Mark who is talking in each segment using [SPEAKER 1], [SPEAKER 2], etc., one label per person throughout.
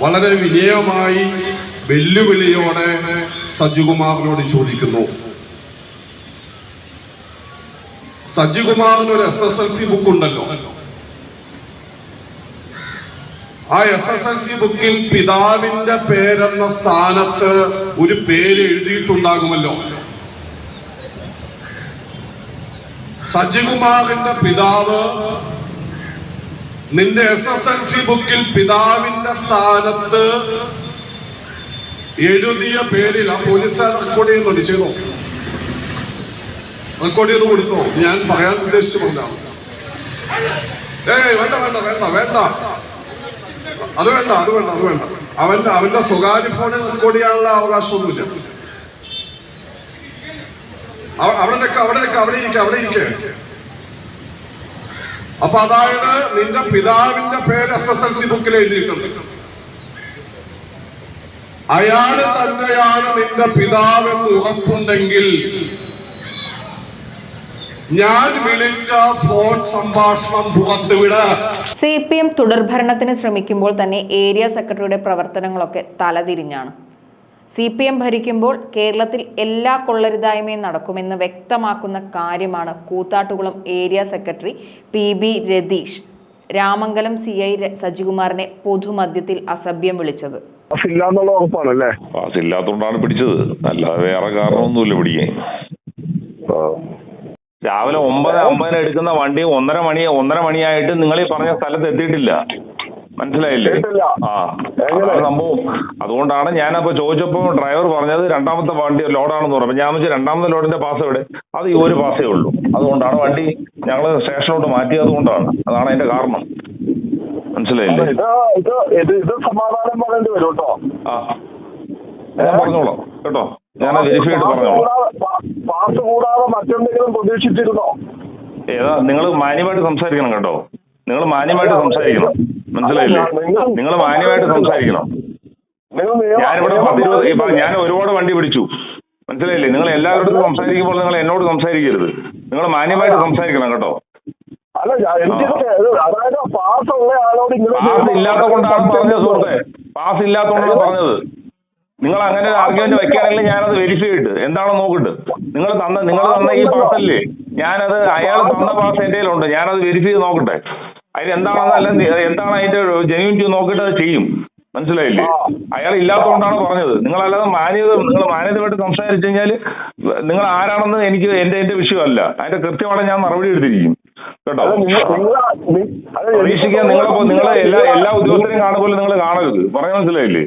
[SPEAKER 1] വളരെ വിനയമായി വെല്ലുവിളിയോടെ സജികുമാറിനോട് ചോദിക്കുന്നു. സജികുമാറിന് ഒരു S S L C book ഉണ്ടല്ലോ. ആ എസ് എസ് എൽ സി ബുക്കിൽ പിതാവിന്റെ പേരെന്ന സ്ഥാനത്ത് ഒരു പേര് എഴുതിയിട്ടുണ്ടാകുമല്ലോ. സജികുമാറിന്റെ പിതാവ് നിന്റെ എസ് എസ് എൽ സി ബുക്കിൽ പിതാവിന്റെ സ്ഥാനത്ത് എഴുതിയ പേരിൽ ആ പോലീസുകാർ റെക്കോർഡ് ചെയ്യുന്നുണ്ട് ചെയ്തോ? റെക്കോർഡ് ചെയ്ത് കൊടുത്തോ? ഞാൻ പറയാൻ ഉദ്ദേശിച്ചു ഏയ് വേണ്ട വേണ്ട വേണ്ട വേണ്ട. അത് വേണ്ട അത് വേണ്ട അത് വേണ്ട. അവന്റെ അവന്റെ സ്വകാര്യ ഫോണിൽ റെക്കോർഡ് ചെയ്യാനുള്ള അവകാശമൊന്നുമില്ല. അവ- അവിടെ നിൽക്കാം അവിടെ നിൽക്കാം അവിടെ ഇരിക്ക അവിടെ ഇരിക്ക. അപ്പൊ അതായത് നിന്റെ പിതാവിന്റെ പേര് എസ് എസ് എൽ സി ബുക്കിൽ എഴുതിയിട്ടുണ്ട്. അയാൾ തന്നെയാണ് നിന്റെ പിതാവെന്ന് ഉറപ്പുണ്ടെങ്കിൽ ഞാൻ ഫോൺ സംഭാഷണം
[SPEAKER 2] സി പി എം തുടർഭരണത്തിന് ശ്രമിക്കുമ്പോൾ തന്നെ ഏരിയ സെക്രട്ടറിയുടെ പ്രവർത്തനങ്ങളൊക്കെ തലതിരിഞ്ഞാണ്. സി പി എം ഭരിക്കുമ്പോൾ കേരളത്തിൽ എല്ലാ കൊള്ളരുതായ്മയും നടക്കുമെന്ന് വ്യക്തമാക്കുന്ന കാര്യമാണ് Koothattukulam area secretary P B Ratheesh. Ramamangalam C I സജികുമാറിനെ പൊതുമധ്യത്തിൽ അസഭ്യം വിളിച്ചത്.
[SPEAKER 3] ഇല്ല എന്നുള്ള ഉറപ്പാണല്ലേ
[SPEAKER 4] പാസ് ഇല്ലാത്തതുകൊണ്ടാണ് പിടിച്ചത്. അല്ലാതെ വേറെ കാരണമൊന്നുമില്ല പിടിക്കാൻ. രാവിലെ ഒമ്പത് അമ്പതിന് എടുക്കുന്ന വണ്ടി ഒന്നര മണി ഒന്നര മണിയായിട്ട് നിങ്ങൾ ഈ പറഞ്ഞ സ്ഥലത്ത് എത്തിയിട്ടില്ല. മനസ്സിലായില്ലേ. ആ? സംഭവം. അതുകൊണ്ടാണ് ഞാനപ്പോ ചോദിച്ചപ്പോ ഡ്രൈവർ പറഞ്ഞത് രണ്ടാമത്തെ വണ്ടി ലോഡാണെന്ന് പറഞ്ഞു. ഞാൻ വെച്ചാൽ രണ്ടാമത്തെ ലോഡിന്റെ പാസ് എവിടെ? അത് ഈ ഒരു പാസേ ഉള്ളൂ. അതുകൊണ്ടാണ് വണ്ടി ഞങ്ങൾ സ്റ്റേഷനിലോട്ട് മാറ്റിയത് കൊണ്ടാണ് അതാണ് അതിന്റെ കാരണം. മനസ്സിലായില്ലേ?
[SPEAKER 3] ഇത് ഇത് ഇത് ഇത് സമാധാനം പറയേണ്ടി വരും കേട്ടോ.
[SPEAKER 4] ആ. ഞാൻ പറഞ്ഞോളാം. കേട്ടോ? ഞാൻ വെരിഫൈ
[SPEAKER 3] ചെയ്ത്
[SPEAKER 4] പറഞ്ഞോളാം.
[SPEAKER 3] പാസ് കൂടാതെ മറ്റെന്തെങ്കിലും പ്രതീക്ഷിച്ചിരുന്നോ?
[SPEAKER 4] ഏതാ നിങ്ങൾ മാന്യമായിട്ട് സംസാരിക്കണം കേട്ടോ. നിങ്ങൾ മാന്യമായിട്ട് സംസാരിക്കണം. മനസ്സിലായില്ലേ? നിങ്ങൾ മാന്യമായിട്ട് സംസാരിക്കണം. ഞാനിവിടെ പത്തിരുപത് ഇപ്പൊ ഞാൻ ഒരുപാട് വണ്ടി പിടിച്ചു. മനസ്സിലായില്ലേ? നിങ്ങൾ എല്ലാവരോടും സംസാരിക്കുമ്പോൾ നിങ്ങൾ എന്നോട് സംസാരിക്കരുത്. നിങ്ങൾ മാന്യമായിട്ട് സംസാരിക്കണം കേട്ടോ.
[SPEAKER 3] പാസ്
[SPEAKER 4] ഇല്ലാത്ത കൊണ്ടാണ് പറഞ്ഞത് സുഹൃത്തെ. പാസ് ഇല്ലാത്തതുകൊണ്ടാണ് പറഞ്ഞത്. നിങ്ങൾ അങ്ങനെ ഒരു ആർഗ്യുമെന്റ് വെക്കുകയാണെങ്കിൽ ഞാനത് വെരിഫൈ ചെയ്തിട്ട്. എന്താണെന്ന് നോക്കിട്ട്. നിങ്ങൾ തന്ന നിങ്ങൾ തന്ന ഈ പാസല്ലേ? ഞാനത് അയാൾ തന്ന പാസ് എന്റെ കയ്യിലുണ്ട് ഞാനത് വെരിഫൈ ചെയ്ത് നോക്കട്ടെ. അതിന് എന്താണെന്ന് അല്ല എന്താണ് അതിന്റെ ജെന്യൂനിറ്റി നോക്കിയിട്ട് അത് ചെയ്യും. മനസ്സിലായില്ലേ? അയാൾ ഇല്ലാത്തതുകൊണ്ടാണ് പറഞ്ഞത്. നിങ്ങൾ അല്ലാതെ മാന്യത നിങ്ങൾ മാന്യതമായിട്ട് സംസാരിച്ചു കഴിഞ്ഞാൽ നിങ്ങൾ ആരാണെന്ന് എനിക്ക് എന്റെ എന്റെ വിഷയമല്ല. അതിന്റെ കൃത്യമായിട്ട് ഞാൻ മറുപടി എടുത്തിരിക്കും. കേട്ടോ? പ്രതീക്ഷിക്കാൻ നിങ്ങളെ നിങ്ങളെ എല്ലാ എല്ലാ ഉദ്യോഗസ്ഥരെയും കാണുമ്പോൾ നിങ്ങൾ കാണരുത്. പറയാൻ മനസ്സിലായില്ലേ.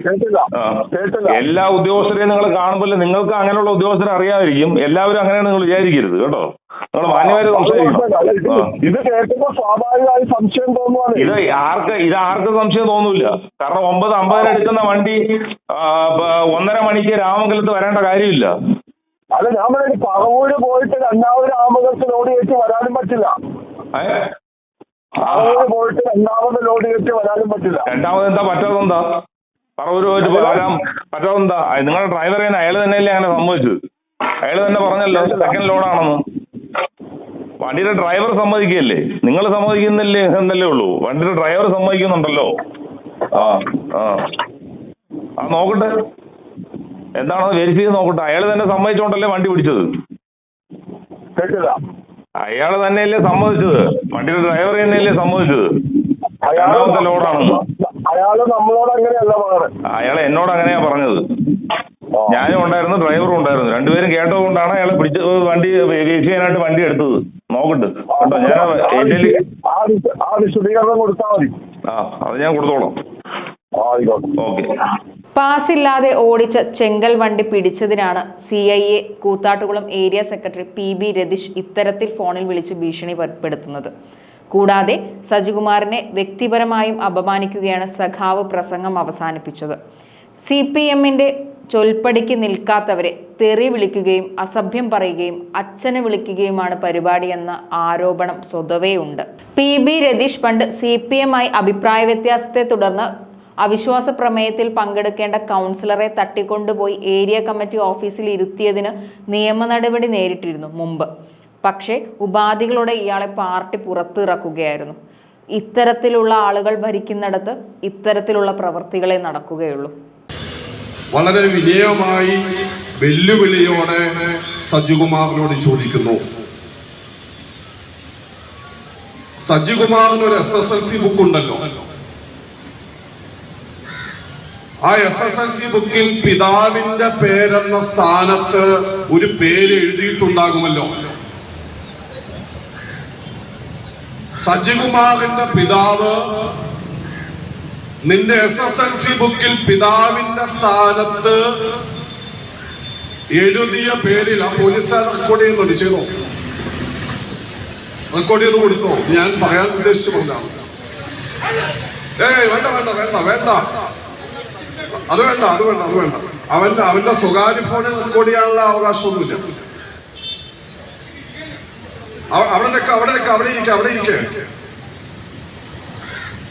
[SPEAKER 4] എല്ലാ ഉദ്യോഗസ്ഥരെയും നിങ്ങൾ കാണുമ്പോൾ നിങ്ങൾക്ക് അങ്ങനെയുള്ള ഉദ്യോഗസ്ഥരെ അറിയാതിരിക്കും. എല്ലാവരും അങ്ങനെയാണ് നിങ്ങൾ വിചാരിക്കരുത്. കേട്ടോ? നിങ്ങൾ മാന്യമായിട്ട് സംസാരിക്കണം.
[SPEAKER 3] അല്ല, ഇത് കേൾക്കുമ്പോൾ സ്വാഭാവികമായി സംശയം തോന്നുവാണ്.
[SPEAKER 4] ഇത് ആർക്ക് ഇത് ആർക്കും സംശയം തോന്നൂല കാരണം ഒമ്പത് അമ്പതിന് എടുക്കുന്ന വണ്ടി ഒന്നര മണിക്ക് രാമംഗലത്ത് വരേണ്ട കാര്യമില്ല.
[SPEAKER 3] അല്ല ഞാൻ പറഞ്ഞു പറവൂര് പോയിട്ട് രണ്ടാമത് രാമകത്ത് ലോഡ് കയറ്റി വരാനും പറ്റില്ല. പറവൂര് പോയിട്ട് രണ്ടാമത് ലോഡ് കയറ്റി വരാനും പറ്റില്ല.
[SPEAKER 4] രണ്ടാമത് എന്താ പറ്റാതെന്താ പറവൂര് പോയിട്ട് വരാൻ പറ്റാതെന്താ നിങ്ങളുടെ ഡ്രൈവർ തന്നെ അയാൾ തന്നെയല്ലേ അങ്ങനെ സംഭവിച്ചത്? അയാൾ തന്നെ പറഞ്ഞല്ലോ സെക്കൻഡ് ലോഡാണെന്ന് വണ്ടിയുടെ ഡ്രൈവർ സമ്മതിക്കല്ലേ നിങ്ങൾ സമ്മതിക്കുന്നില്ലേ എന്നല്ലേ ഉള്ളൂ. വണ്ടിയുടെ ഡ്രൈവർ സമ്മതിക്കുന്നുണ്ടല്ലോ. ആ ആ. ആ നോക്കട്ടെ. എന്താണെന്ന് വെരിഫൈ ചെയ്ത് നോക്കട്ടെ. അയാൾ തന്നെ സമ്മതിച്ചോണ്ടല്ലേ വണ്ടി പിടിച്ചത്? അയാൾ തന്നെയല്ലേ സമ്മതിച്ചത്? വണ്ടിയുടെ ഡ്രൈവർ തന്നെയല്ലേ സമ്മതിച്ചത്? രണ്ടാമത്തെ ലോഡാണെന്ന്
[SPEAKER 3] അയാൾ നമ്മളോട് അങ്ങനെയല്ല പറയുന്നത്
[SPEAKER 4] അയാൾ എന്നോട് അങ്ങനെയാ പറഞ്ഞത്. ഞാനും ഉണ്ടായിരുന്നു ഡ്രൈവറും ഉണ്ടായിരുന്നു. രണ്ടുപേരും കേട്ടതുകൊണ്ടാണ് അയാളെ പിടിച്ച് വണ്ടി ചെയ്യാനായിട്ട് വണ്ടി എടുത്തത്. നോക്കണ്ട് കേട്ടോ ഞാൻ
[SPEAKER 3] ആ വിശ- ആ വിശദീകരണം കൊടുത്താൽ മതി.
[SPEAKER 4] ആ അത് ഞാൻ കൊടുത്തോളാം. ഓക്കെ.
[SPEAKER 2] പാസ് ഇല്ലാതെ ഓടിച്ച ചെങ്കൽ വണ്ടി പിടിച്ചതിനാണ് C I A Koothattukulam area secretary P B Ratheesh ഇത്തരത്തിൽ ഫോണിൽ വിളിച്ച് ഭീഷണിപ്പെടുത്തുന്നത് കൂടാതെ സജികുമാറിനെ വ്യക്തിപരമായും അപമാനിക്കുകയാണ് സഖാവ് പ്രസംഗം അവസാനിപ്പിച്ചത്. സി പി എമ്മിന്റെ ചൊൽപ്പടിക്ക് നിൽക്കാത്തവരെ തെറി വിളിക്കുകയും അസഭ്യം പറയുകയും അച്ഛനെ വിളിക്കുകയുമാണ് പരിപാടിയെന്ന ആരോപണം സ്വതവേ ഉണ്ട് പി ബി രതീഷ് പണ്ട് സി പി എമ്മായി അഭിപ്രായ വ്യത്യാസത്തെ തുടർന്ന് അവിശ്വാസ പ്രമേയത്തിൽ പങ്കെടുക്കേണ്ട കൗൺസിലറെ തട്ടിക്കൊണ്ടുപോയി ഏരിയ കമ്മിറ്റി ഓഫീസിൽ ഇരുത്തിയതിന് നിയമ നടപടി നേരിട്ടിരുന്നു മുമ്പ്. പക്ഷേ ഉപാധികളോടെ ഇയാളെ പാർട്ടി പുറത്തിറക്കുകയായിരുന്നു. ഇത്തരത്തിലുള്ള ആളുകൾ ഭരിക്കുന്നിടത്ത് ഇത്തരത്തിലുള്ള പ്രവൃത്തികളെ നടക്കുകയുള്ളൂ.
[SPEAKER 1] വളരെ വിനയമായി വെല്ലുവിളിയോടെ സജികുമാറിനോട് ചോദിക്കുന്നു. സജികുമാറിന് ഒരു S S L C book ഉണ്ടല്ലോ. ആ എസ് എസ് എൽ സി ബുക്കിൽ പിതാവിന്റെ പേരെന്ന സ്ഥാനത്ത് ഒരു പേര് എഴുതിയിട്ടുണ്ടാകുമല്ലോ. സജികുമാറിന്റെ പിതാവ് നിന്റെ എസ് എസ് എൽ സി ബുക്കിൽ പിതാവിന്റെ സ്ഥാനത്ത് എഴുതിയ പേരിൽ ആ പോലീസ് റെക്കോർഡ് ചെയ്യുന്നുണ്ട് ചെയ്തോ? റെക്കോർഡ് ചെയ്ത് കൊടുത്തോ? ഞാൻ പറയാൻ ഉദ്ദേശിച്ചു ഏയ് വേണ്ട വേണ്ട വേണ്ട വേണ്ട. അത് വേണ്ട അത് വേണ്ട അത് വേണ്ട. അവന്റെ അവന്റെ സ്വകാര്യ ഫോണിൽ റെക്കോർഡ് ചെയ്യാനുള്ള അവകാശമൊന്നുമില്ല. അവ- അവിടെ നിൽക്ക അവിടെ നിൽക്ക അവിടെ ഇരിക്ക അവിടെ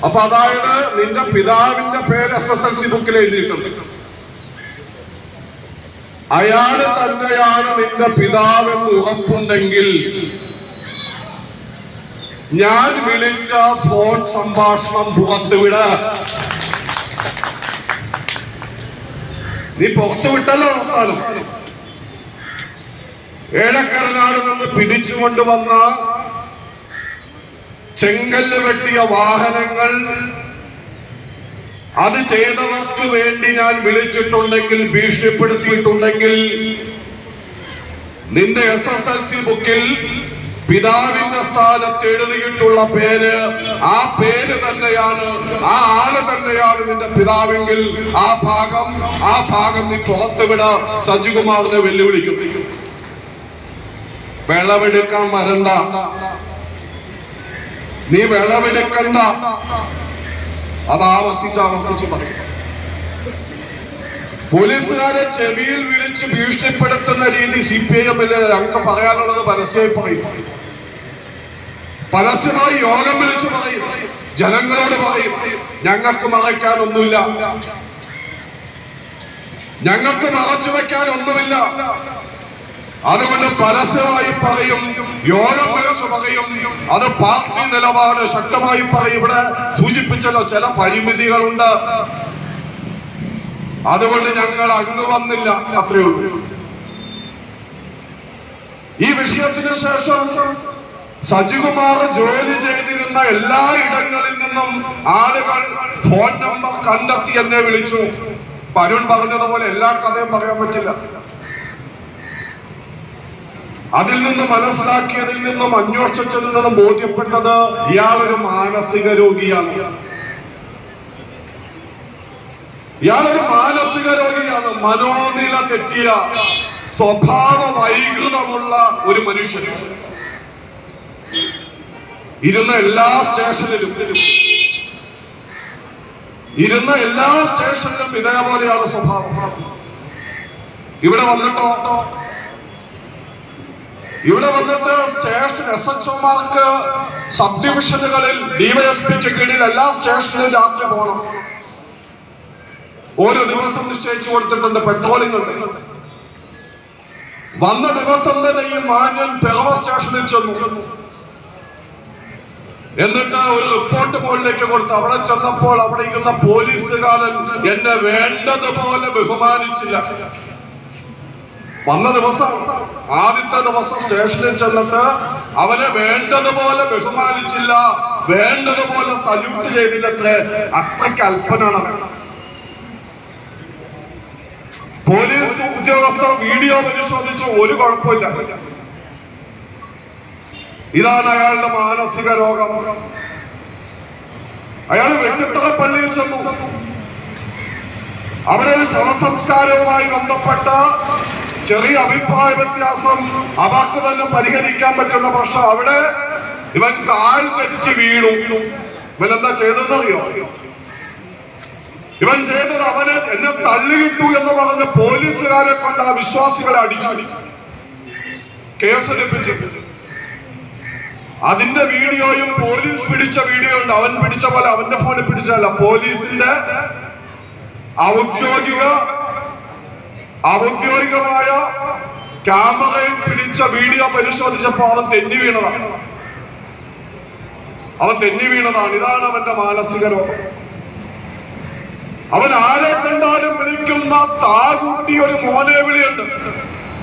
[SPEAKER 1] അപ്പൊ അതായത് നിന്റെ പിതാവിന്റെ പേര് എസ് എസ് എൽ സി ബുക്കിൽ എഴുതിയിട്ടുണ്ട്. അയാൾ തന്നെയാണ് നിന്റെ പിതാവെന്ന് ഉറപ്പുണ്ടെങ്കിൽ ഞാൻ വിളിച്ച ഫോൺ സംഭാഷണം പുറത്തുവിട നീ പുറത്തുവിട്ടല്ലോ നടത്താനും ഏലക്കരനാട് നിന്ന് പിടിച്ചുകൊണ്ടുവന്ന ചെങ്കല്ല് വെട്ടിയ വാഹനങ്ങൾ. അത് ചെയ്തവർക്ക് വേണ്ടി ഞാൻ വിളിച്ചിട്ടുണ്ടെങ്കിൽ ഭീഷണിപ്പെടുത്തിയിട്ടുണ്ടെങ്കിൽ നിന്റെ എസ് എസ് എൽ സി ബുക്കിൽ പിതാവിന്റെ സ്ഥാനത്ത് എഴുതിയിട്ടുള്ള പേര് ആ പേര് തന്നെയാണ് ആ ആൾ തന്നെയാണ് നിന്റെ പിതാവെങ്കിൽ ആ ഭാഗം ആ ഭാഗം നീ പുറത്തുവിട സജികുമാറിനെ വെല്ലുവിളിക്കും വിളവെടുക്കാൻ വരണ്ട. നീ വിളവെടുക്കണ്ട അത് ആവർത്തിച്ച് ആവർത്തിച്ച് പറയും. പോലീസുകാരെ ചെവിയിൽ വിളിച്ച് ഭീഷണിപ്പെടുത്തുന്ന രീതി സി പി ഐ എമ്മിൽ ഞങ്ങൾക്ക് പറയാനുള്ളത് പരസ്യമായി പറയും. പരസ്യമായി യോഗം വിളിച്ച് പറയും. ജനങ്ങളോട് പറയും. ഞങ്ങൾക്ക് മറയ്ക്കാനൊന്നുമില്ല. ഞങ്ങൾക്ക് മറച്ചു വെക്കാൻ ഒന്നുമില്ല അതുകൊണ്ട് പരസ്യമായി പറയും. യോഗം പറയും. അത് പാർട്ടി നിലപാട് ശക്തമായി പറയും. ഇവിടെ സൂചിപ്പിച്ചല്ലോ ചില പരിമിതികളുണ്ട്. അതുകൊണ്ട് ഞങ്ങൾ അങ്ങ് വന്നില്ല. അത്രയേ ഉള്ളൂ. ഈ വിഷയത്തിന് ശേഷം സജികുമാർ ജോലി ചെയ്തിരുന്ന എല്ലാ ഇടങ്ങളിൽ നിന്നും ആളുകൾ ഫോൺ നമ്പർ കണ്ടെത്തി എന്നെ വിളിച്ചു. പരുൺ പറഞ്ഞതുപോലെ എല്ലാ കഥയും പറയാൻ പറ്റില്ല. അതിൽ നിന്ന് മനസ്സിലാക്കിയതിൽ നിന്നും അന്വേഷിച്ചതിൽ നിന്നും ബോധ്യപ്പെട്ടത് ഇയാൾ ഒരു മാനസിക രോഗിയാണ്. ഇയാളൊരു മാനസിക രോഗിയാണ്. മനോനില തെറ്റിയ സ്വഭാവ വൈകൃതമുള്ള ഒരു മനുഷ്യൻ. ഇരുന്ന എല്ലാ സ്റ്റേഷനിലും ഇരുന്ന എല്ലാ സ്റ്റേഷനിലും ഇതേപോലെയാണ് സ്വഭാവം. ഇവിടെ വന്നിട്ടോ? ഇവിടെ വന്നിട്ട് സ്റ്റേഷൻ എസ് എച്ച് ഒമാർക്ക് സബ് ഡിവിഷനുകളിൽ ഡിവൈഎസ്പിക്ക് കീഴിൽ എല്ലാ സ്റ്റേഷനിലും രാത്രി പോകണം ഓരോ ദിവസം നിശ്ചയിച്ചു കൊടുത്തിട്ടുണ്ട് പെട്രോളിംഗ് ഉണ്ട്. വന്ന ദിവസം തന്നെ ഈ മാന്യൻ പിറവ സ്റ്റേഷനിൽ ചെന്നു. എന്നിട്ട് ഒരു റിപ്പോർട്ട് മുകളിലേക്ക് കൊടുത്തു അവിടെ ചെന്നപ്പോൾ അവിടെ ഇരുന്ന പോലീസുകാരൻ എന്നെ വേണ്ടതുപോലെ ബഹുമാനിച്ചില്ല. വന്ന ദിവസം ആദ്യത്തെ ദിവസം സ്റ്റേഷനിൽ ചെന്നിട്ട് അവനെ വേണ്ടതുപോലെ ബഹുമാനിച്ചില്ല വേണ്ടതുപോലെ സല്യൂട്ട് ചെയ്തില്ല അത്ര അത്രയ്ക്ക് അല്പനാണ് പോലീസ് ഉദ്യോഗസ്ഥർ വീഡിയോ പരിശോധിച്ചു ഒരു കുഴപ്പമില്ല. ഇതാണ് അയാളുടെ മാനസിക രോഗം. അയാൾ വെട്ടിത്തറ പള്ളിയിൽ ചെന്നു. അവിടെ ഒരു ശവസംസ്കാരവുമായി ബന്ധപ്പെട്ട ചെറിയ അഭിപ്രായ വ്യത്യാസം അവർക്ക് തന്നെ പരിഹരിക്കാൻ പറ്റുന്ന പക്ഷെ അവിടെ ഇവൻ കാൽ തെറ്റി വീണു. ഇവൻ എന്താ ചെയ്തതെന്നറിയോ? ഇവൻ ചെയ്തത് അവനെ എന്നെ തള്ളിയിട്ടു എന്ന് പറഞ്ഞ് പോലീസുകാരെ കൊണ്ട് ആ വിശ്വാസികളെ അടിച്ചു. കേസ് ലഭിച്ചു അതിന്റെ വീഡിയോയും പോലീസ് പിടിച്ച വീഡിയോ ഉണ്ട് അവൻ പിടിച്ച പോലെ അവന്റെ ഫോണിൽ പിടിച്ചല്ല പോലീസിന്റെ ഔദ്യോഗിക ഔദ്യോഗികമായ ക്യാമറയിൽ പിടിച്ച വീഡിയോ പരിശോധിച്ചപ്പോ അവൻ തെന്നി വീണതാണ്. അവൻ തെന്നി വീണതാണ്. ഇതാണ് അവന്റെ മാനസിക രോഗം. അവൻ ആരെ കണ്ടാലും വിളിക്കുന്ന താകുട്ടി ഒരു മോനെ വിളിയുണ്ട്.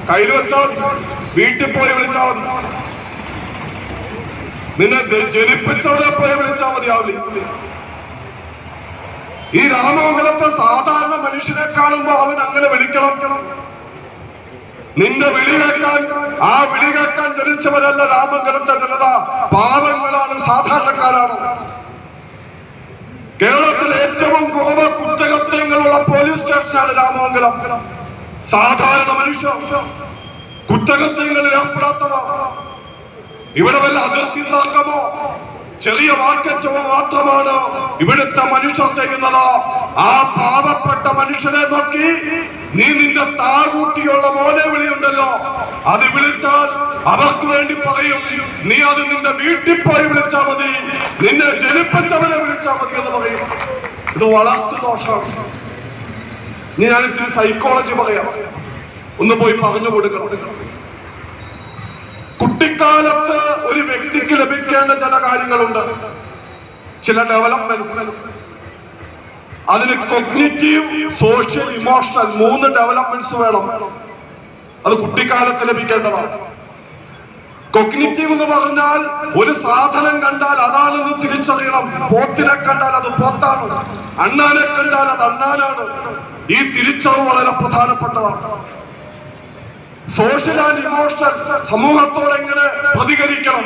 [SPEAKER 1] കയ്യിൽ വെച്ചാൽ മതി. വീട്ടിൽ പോയി വിളിച്ചാൽ മതി. നിന്നെ ജനിപ്പിച്ചവരെ പോയി വിളിച്ചാൽ മതി ആ ഈ രാമമംഗലത്തെ സാധാരണ മനുഷ്യനെ കാണുമ്പോ അവൻ അങ്ങനെ വിളിക്കണം. നിന്റെ വിളി കേൾക്കാൻ ആ വിളി കേൾക്കാൻ ജനിച്ചവരല്ല രാമമംഗലത്തെ ജനത പാവങ്ങളാണ് സാധാരണക്കാരാണ്. കേരളത്തിലെ ഏറ്റവും കുറവ് കുറ്റകൃത്യങ്ങളുള്ള പോലീസ് സ്റ്റേഷനാണ് രാമമംഗലം. സാധാരണ മനുഷ്യ കുറ്റകൃത്യങ്ങളിൽ ഏർപ്പെടാത്തവ ഇവിടെ വല്ല അതിർത്തി തർക്കമോ ചെറിയ വാക്കറ്റവും മാത്രമാണ് ഇവിടുത്തെ മനുഷ്യർ ചെയ്യുന്നത്. ആ പാവപ്പെട്ട മനുഷ്യനെ നോക്കി നീ നിന്റെ താകൂട്ടിയുള്ള മോനെ വിളിയുണ്ടല്ലോ. അത് വിളിച്ചാൽ അവർക്ക് വേണ്ടി പറയും നീ അത് നിന്റെ വീട്ടിൽ പോയി വിളിച്ചാൽ മതി. നിന്നെ ജനിപ്പിച്ചവനെ വിളിച്ചാൽ മതി എന്ന് പറയും. ഇത് വളർത്തു ദോഷമാണ്. ഇത്തിരി സൈക്കോളജി പറയാം. ഒന്ന് പോയി പറഞ്ഞു കൊടുക്കണം. കുട്ടിക്കാലത്ത് ഒരു വ്യക്തിക്ക് ലഭിക്കേണ്ട ചില കാര്യങ്ങളുണ്ട്. ചില ഡെവലപ്മെന്റ് അതിന് കൊഗ്നിറ്റീവ് സോഷ്യൽ ഇമോഷണൽ മൂന്ന് ഡെവലപ്മെന്റ്സ് വേണം. അത് കുട്ടിക്കാലത്ത് ലഭിക്കേണ്ടതാണ്. കൊഗ്നിറ്റീവ് എന്ന് പറഞ്ഞാൽ ഒരു സാധനം കണ്ടാൽ അതാണെന്ന് തിരിച്ചറിയണം. പോത്തിനെ കണ്ടാൽ അത് പോത്താണ്. അണ്ണാനെ കണ്ടാൽ അത് അണ്ണാനാണ്. ഈ തിരിച്ചറിവ് വളരെ പ്രധാനപ്പെട്ടതാണ്. സോഷ്യൽ ആൻഡ് ഇമോഷണൽ സമൂഹത്തോട് എങ്ങനെ പ്രതികരിക്കണം?